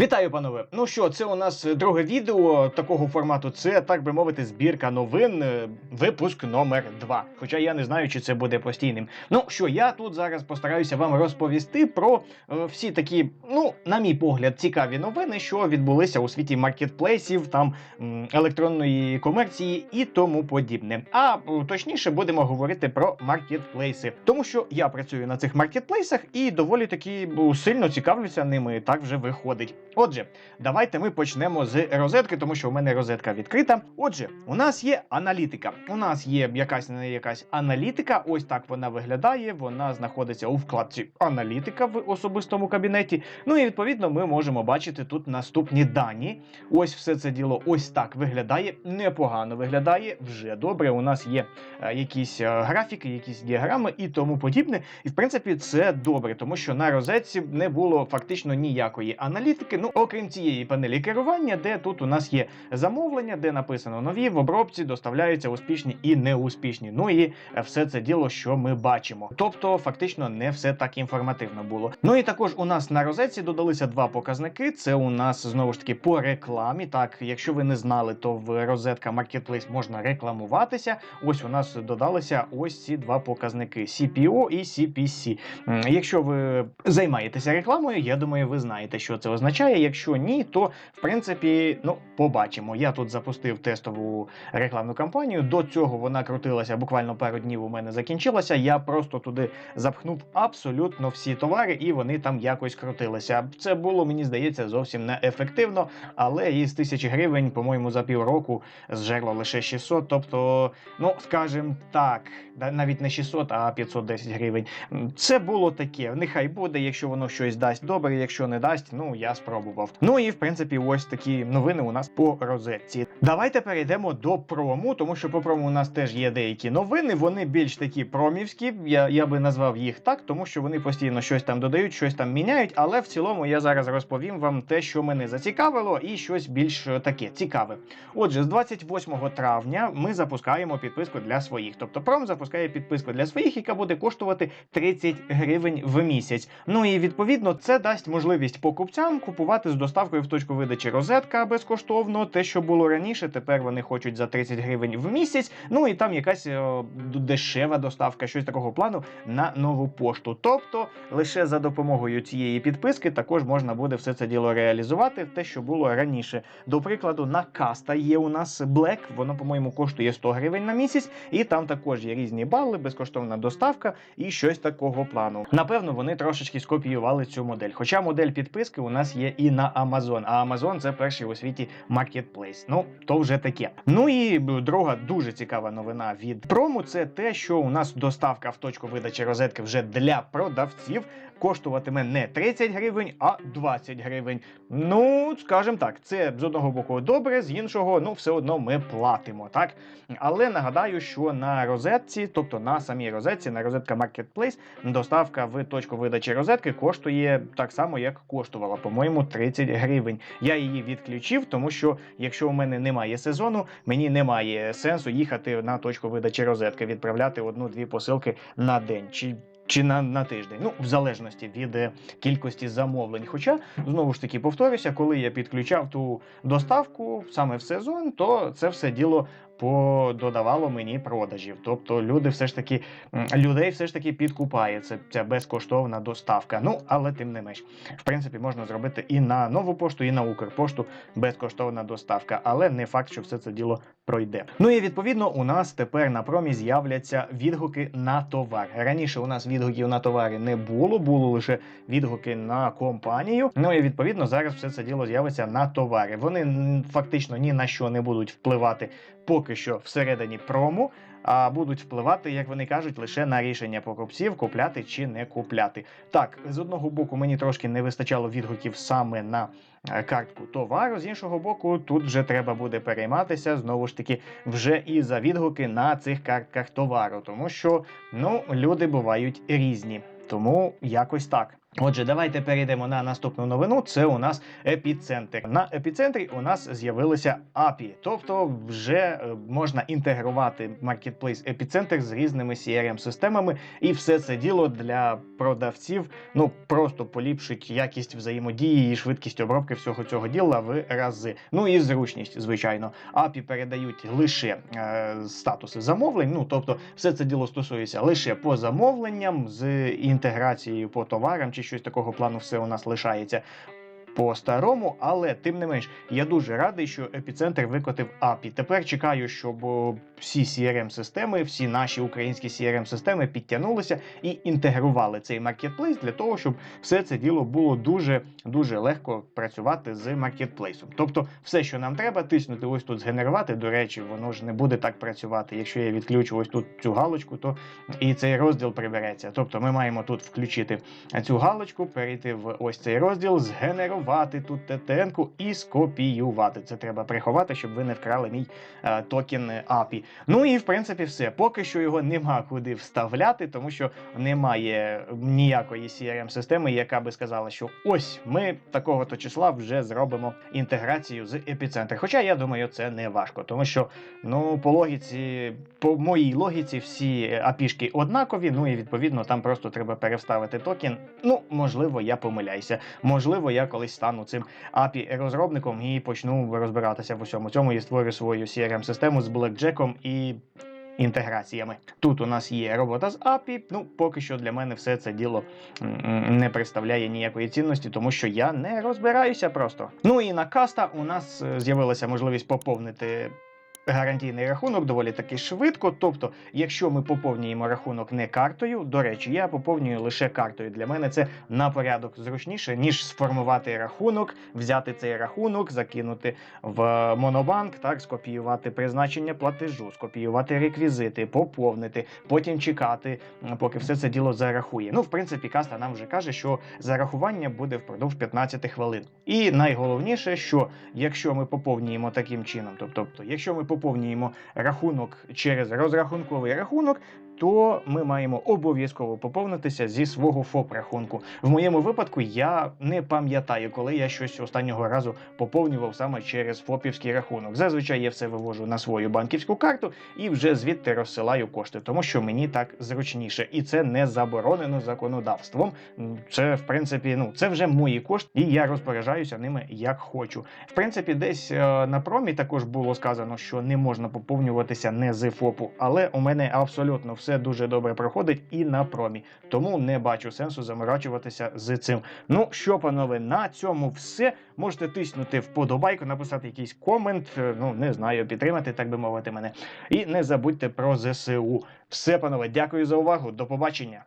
Вітаю, панове! Ну що, це у нас друге відео такого формату. Це так би мовити, збірка новин, е, випуск номер 2. Хоча я не знаю, чи це буде постійним. Ну що, я тут зараз постараюся вам розповісти про е, всі такі, ну, на мій погляд, цікаві новини, що відбулися у світі маркетплейсів, там електронної комерції і тому подібне. А е, точніше будемо говорити про маркетплейси, тому що я працюю на цих маркетплейсах і доволі таки ну, сильно цікавлюся ними. Так вже виходить. Отже, давайте ми почнемо з розетки, тому що у мене розетка відкрита. Отже, у нас є аналітика. У нас є якась не якась аналітика. Ось так вона виглядає. Вона знаходиться у вкладці аналітика в особистому кабінеті. Ну і відповідно ми можемо бачити тут наступні дані. Ось все це діло ось так виглядає. Непогано виглядає. Вже добре. У нас є е, якісь е, графіки, якісь діаграми і тому подібне. І в принципі це добре, тому що на розетці не було фактично ніякої аналітики. Ну окрім цієї панелі керування, де тут у нас є замовлення, де написано нові в обробці доставляються успішні і неуспішні. Ну і е, все це діло, що ми бачимо. Тобто, фактично, не все так інформативно було. Ну і також у нас на розетці додалися два показники. Це у нас знову ж таки по рекламі. Так, якщо ви не знали, то в розетка Marketplace можна рекламуватися. Ось у нас додалися ось ці два показники: CPO і CPC. Якщо ви займаєтеся рекламою, я думаю, ви знаєте, що це означає. Якщо ні, то в принципі, ну побачимо. Я тут запустив тестову рекламну кампанію. До цього вона крутилася буквально пару днів. У мене закінчилася. Я просто туди запхнув абсолютно всі товари, і вони там якось крутилися. Це було, мені здається, зовсім неефективно, але із тисячі гривень, по-моєму, за півроку зжерло лише 600. Тобто, ну скажімо так, навіть не 600, а 510 гривень. Це було таке. Нехай буде, якщо воно щось дасть добре, якщо не дасть, ну я спробував. Ну і в принципі, ось такі новини у нас по розетці. Давайте перейдемо до прому, тому що по прому у нас теж є деякі новини. Вони більш такі промівські. Я, я би назвав їх так, тому що вони постійно щось там додають, щось там міняють. Але в цілому я зараз розповім вам те, що мене зацікавило, і щось більш таке цікаве. Отже, з 28 травня ми запускаємо підписку для своїх. Тобто пром запускає підписку для своїх, яка буде коштувати 30 гривень в місяць. Ну і відповідно це дасть можливість покупцям купувати з доставкою в точку видачі розетка безкоштовно. Те, що було раніше, тепер вони хочуть за 30 гривень в місяць. Ну і там якась е, д- дешева доставка, щось такого плану на нову пошту. Тобто лише за допомогою цієї підписки також можна буде все це діло реалізувати, те, що було раніше. До прикладу, на каста є у нас Black, воно, по-моєму, коштує 100 гривень на місяць, і там також є різні бали, безкоштовна доставка і щось такого плану. Напевно, вони трошечки скопіювали цю модель. Хоча модель підписки у нас є і на Amazon, а Amazon це перший у світі маркетплейс. Ну, то вже таке. Ну і друга дуже цікава новина від прому це те, що у нас доставка в точку видачі розетки вже для продавців коштуватиме не 30 гривень, а 20 гривень. Ну, скажімо так, це з одного боку добре, з іншого, ну, все одно ми платимо, так? Але нагадаю, що на розетці, тобто на самій розетці, на розетка Marketplace, доставка в точку видачі розетки коштує так само, як коштувала, по-моєму, 30 гривень. Я її відключив, тому що якщо у мене немає сезону, мені немає сенсу їхати на точку видачі розетки, відправляти одну-дві посилки на день. Чи чи на, на тиждень, ну в залежності від е, кількості замовлень. Хоча знову ж таки повторюся, коли я підключав ту доставку саме в сезон, то це все діло пододавало мені продажів. Тобто люди все ж таки людей все ж таки підкупає це ця безкоштовна доставка. Ну але тим не менш, в принципі, можна зробити і на нову пошту, і на Укрпошту безкоштовна доставка, але не факт, що все це діло пройде. Ну і відповідно у нас тепер на промі з'являться відгуки на товар. Раніше у нас відгуків на товари не було, було лише відгуки на компанію. Ну і відповідно зараз все це діло з'явиться на товари. Вони фактично ні на що не будуть впливати поки що всередині прому. А будуть впливати, як вони кажуть, лише на рішення покупців купляти чи не купляти. Так, з одного боку, мені трошки не вистачало відгуків саме на е, картку товару. З іншого боку, тут вже треба буде перейматися знову ж таки вже і за відгуки на цих картках товару, тому що ну люди бувають різні. Тому якось так. Отже, давайте перейдемо на наступну новину. Це у нас епіцентр. На епіцентрі у нас з'явилися API, тобто вже е, можна інтегрувати маркетплейс епіцентр з різними CRM-системами, і все це діло для продавців ну просто поліпшить якість взаємодії і швидкість обробки всього цього діла в рази. Ну і зручність, звичайно. API передають лише е, статуси замовлень. Ну тобто, все це діло стосується лише по замовленням з інтеграцією по товарам чи щось такого плану, все у нас лишається. По старому, але тим не менш, я дуже радий, що епіцентр викотив апі. Тепер чекаю, щоб о, всі CRM-системи, всі наші українські CRM-системи підтягнулися і інтегрували цей маркетплейс для того, щоб все це діло було дуже дуже легко працювати з маркетплейсом. Тобто, все, що нам треба, тиснути ось тут згенерувати. До речі, воно ж не буде так працювати. Якщо я відключу ось тут цю галочку, то і цей розділ прибереться. Тобто, ми маємо тут включити цю галочку, перейти в ось цей розділ, згенерувати тут ТТН-ку і скопіювати. Це треба приховати, щоб ви не вкрали мій е, токен API. Ну і в принципі все. Поки що його нема куди вставляти, тому що немає ніякої CRM-системи, яка би сказала, що ось ми такого-то числа вже зробимо інтеграцію з епіцентр. Хоча я думаю, це не важко, тому що ну по логіці, по моїй логіці, всі апішки однакові. Ну і відповідно там просто треба переставити токен. Ну можливо, я помиляюся. Можливо, я колись стану цим API розробником і почну розбиратися в усьому цьому і створю свою CRM-систему з блекджеком і. Інтеграціями тут у нас є робота з API, Ну поки що для мене все це діло не представляє ніякої цінності, тому що я не розбираюся просто. Ну і на каста у нас е, з'явилася можливість поповнити гарантійний рахунок доволі таки швидко. Тобто, якщо ми поповнюємо рахунок не картою, до речі, я поповнюю лише картою. Для мене це на порядок зручніше, ніж сформувати рахунок, взяти цей рахунок, закинути в монобанк, так, скопіювати призначення платежу, скопіювати реквізити, поповнити, потім чекати, поки все це діло зарахує. Ну, в принципі, каста нам вже каже, що зарахування буде впродовж 15 хвилин. І найголовніше, що якщо ми поповнюємо таким чином, тобто, якщо ми поповнюємо рахунок через розрахунковий рахунок, то ми маємо обов'язково поповнитися зі свого ФОП рахунку. В моєму випадку я не пам'ятаю, коли я щось останнього разу поповнював саме через ФОПівський рахунок. Зазвичай я все вивожу на свою банківську карту і вже звідти розсилаю кошти, тому що мені так зручніше, і це не заборонено законодавством. Це в принципі, ну це вже мої кошти, і я розпоряджаюся ними як хочу. В принципі, десь е, на промі також було сказано, що не можна поповнюватися не з ФОПу, але у мене абсолютно все дуже добре проходить і на промі, тому не бачу сенсу заморачуватися з цим. Ну що, панове, на цьому все. Можете тиснути вподобайку, написати якийсь комент, е, ну не знаю, підтримати, так би мовити, мене. І не забудьте про ЗСУ. Все, панове, дякую за увагу. До побачення.